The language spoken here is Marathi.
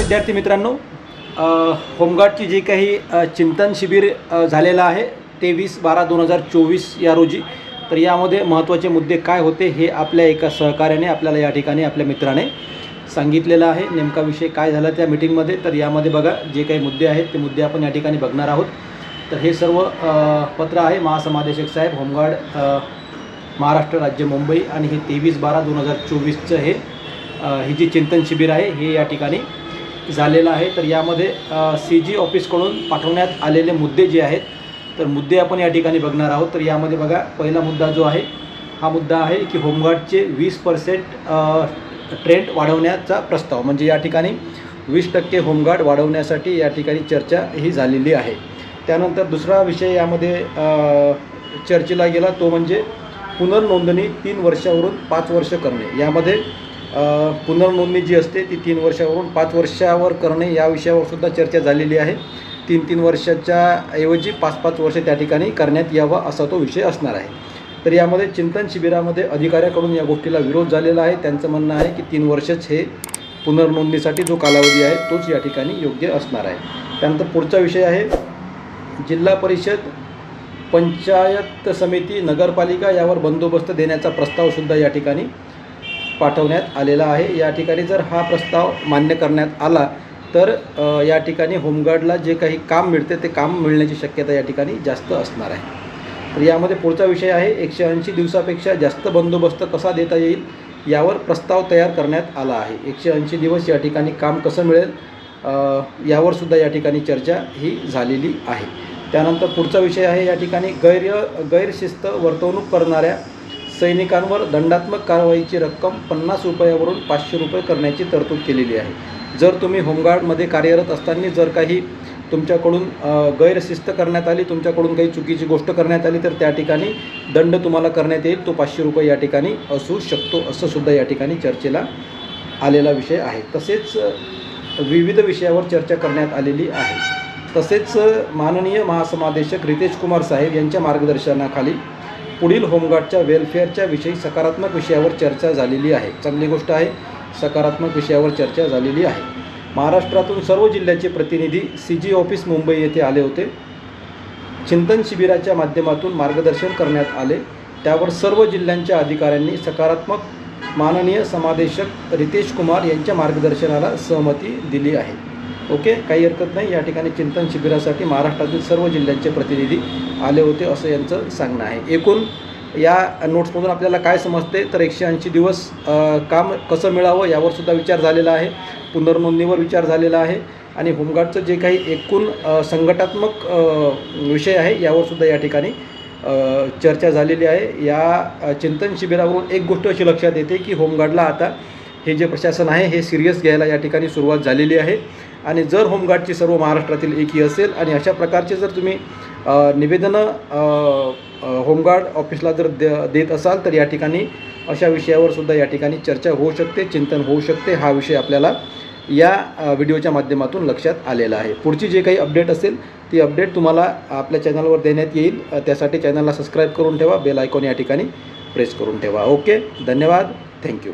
विद्यार्थी मित्रांनो होमगार्डची जे काही चिंतन शिबिर झालेलं आहे तेवीस बारा दोन हजार चोवीस या रोजी. तर यामध्ये महत्त्वाचे मुद्दे काय होते हे आपल्या एका सहकार्याने आपल्याला या ठिकाणी आपल्या मित्राने सांगितलेलं आहे. नेमका विषय काय झाला त्या मिटिंगमध्ये तर यामध्ये बघा जे काही मुद्दे आहेत ते मुद्दे आपण या ठिकाणी बघणार आहोत. तर हे सर्व पत्र आहे महासमादेशक साहेब होमगार्ड महाराष्ट्र राज्य मुंबई आणि हे तेवीस बारा दोन हजार चोवीसचं हे ही जी चिंतन शिबिर आहे हे या ठिकाणी झालेला आहे. तर यामध्ये सी जी ऑफिसकडून पाठवण्यात आलेले मुद्दे जे आहेत तर मुद्दे आपण या ठिकाणी बघणार आहोत. तर यामध्ये बघा पहिला मुद्दा जो आहे हा मुद्दा आहे की होमगार्डचे वीस पर्सेंट ट्रेंड वाढवण्याचा प्रस्ताव. म्हणजे या ठिकाणी वीस टक्के होमगार्ड वाढवण्यासाठी या ठिकाणी चर्चा ही झालेली आहे. त्यानंतर दुसरा विषय यामध्ये चर्चेला गेला तो म्हणजे पुनर्नोंदणी तीन वर्षावरून पाच वर्ष करणे. यामध्ये पुनर्नोंदणी जी असते ती तीन वर्षावरून पाच वर्षावर करणे या विषयावर सुद्धा चर्चा झालेली आहे. तीन तीन वर्षाच्या ऐवजी पाच पाच वर्ष त्या ठिकाणी करण्यात यावा असा तो विषय असणार आहे. तर यामध्ये चिंतन शिबिरामध्ये अधिकाऱ्याकडून या गोष्टीला विरोध झालेला आहे. त्यांचं म्हणणं आहे की तीन वर्षच हे पुनर्नोंदणीसाठी जो कालावधी आहे तोच या ठिकाणी योग्य असणार आहे. त्यानंतर पुढचा विषय आहे जिल्हा परिषद पंचायत समिती नगरपालिका यावर बंदोबस्त देण्याचा प्रस्तावसुद्धा या ठिकाणी पाठवण्यात आलेला आहे. या ठिकाणी जर हा प्रस्ताव मान्य करण्यात आला तर या ठिकाणी होमगार्डला जे काही काम मिळते ते काम मिळण्याची शक्यता या ठिकाणी जास्त असणार आहे. तर यामध्ये पुढचा विषय आहे एकशे ऐंशी दिवसापेक्षा जास्त बंदोबस्त कसा देता येईल यावर प्रस्ताव तयार करण्यात आला आहे. एकशे ऐंशी दिवस या ठिकाणी काम कसं मिळेल यावरसुद्धा यावर सुद्धा या ठिकाणी चर्चा ही झालेली आहे. त्यानंतर पुढचा विषय आहे या ठिकाणी गैर गैरशिस्त वर्तवणूक करणाऱ्या सैनिकांवर दंडात्मक कारवाईची रक्कम पन्नास रुपयावरून पाचशे रुपये करण्याची तरतूद केलेली आहे. जर तुम्ही होमगार्डमध्ये कार्यरत असताना जर काही तुमच्याकडून गैरशिस्त करण्यात आली तुमच्याकडून काही चुकीची गोष्ट करण्यात आली तर त्या ठिकाणी दंड तुम्हाला करण्यात येईल. तो पाचशे रुपये या ठिकाणी असू शकतो असं सुद्धा या ठिकाणी चर्चेला आलेला विषय आहे. तसेच विविध विषयावर चर्चा करण्यात आलेली आहे. तसेच माननीय महासमादेशक रितेश कुमार साहेब यांच्या मार्गदर्शनाखाली पुढील होमगार्डच्या वेलफेअरच्या विषयी सकारात्मक विषयावर चर्चा झालेली आहे. चांगली गोष्ट आहे सकारात्मक विषयावर चर्चा झालेली आहे. महाराष्ट्रातून सर्व जिल्ह्याचे प्रतिनिधी सी जी ऑफिस मुंबई येथे आले होते. चिंतन शिबिराच्या माध्यमातून मार्गदर्शन करण्यात आले. त्यावर सर्व जिल्ह्यांच्या अधिकाऱ्यांनी सकारात्मक माननीय समादेशक रितेश कुमार यांच्या मार्गदर्शनाला सहमती दिली आहे. ओके? काही हरकत नाही. या ठिकाणी चिंतन शिबिरासाठी महाराष्ट्रातील सर्व जिल्ह्यांचे प्रतिनिधी आले होते असं यांचं सांगणं आहे. एकूण या नोट्समधून आपल्याला काय समजते? तर एकशे ऐंशी दिवस काम कसं मिळावं यावर सुद्धा विचार झालेला आहे. पुनर्नोंदणीवर विचार झालेला आहे. आणि होमगार्डचं जे काही एकूण संघटात्मक विषय आहे यावर सुद्धा या ठिकाणी चर्चा झालेली आहे. या चिंतन शिबिरावरून एक गोष्ट अशी लक्षात येते की होमगार्डला आता हे जे प्रशासन आहे हे सिरियस घ्यायला या ठिकाणी सुरुवात झालेली आहे. आणि जर होमगार्डची सर्व महाराष्ट्रातील एकी असेल आणि अशा प्रकारचे जर तुम्ही निवेदनं होमगार्ड ऑफिसला जर द देत असाल तर या ठिकाणी अशा विषयावर सुद्धा या ठिकाणी चर्चा होऊ शकते चिंतन होऊ शकते. हा विषय आपल्याला या व्हिडिओच्या माध्यमातून लक्षात आलेला आहे. पुढची जे काही अपडेट असेल ती अपडेट तुम्हाला आपल्या चॅनलवर देण्यात येईल. त्यासाठी चॅनलला सबस्क्राईब करून ठेवा बेल आयकॉन या ठिकाणी प्रेस करून ठेवा. ओके धन्यवाद. थँक्यू.